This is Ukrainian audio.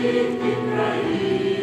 жити в країні.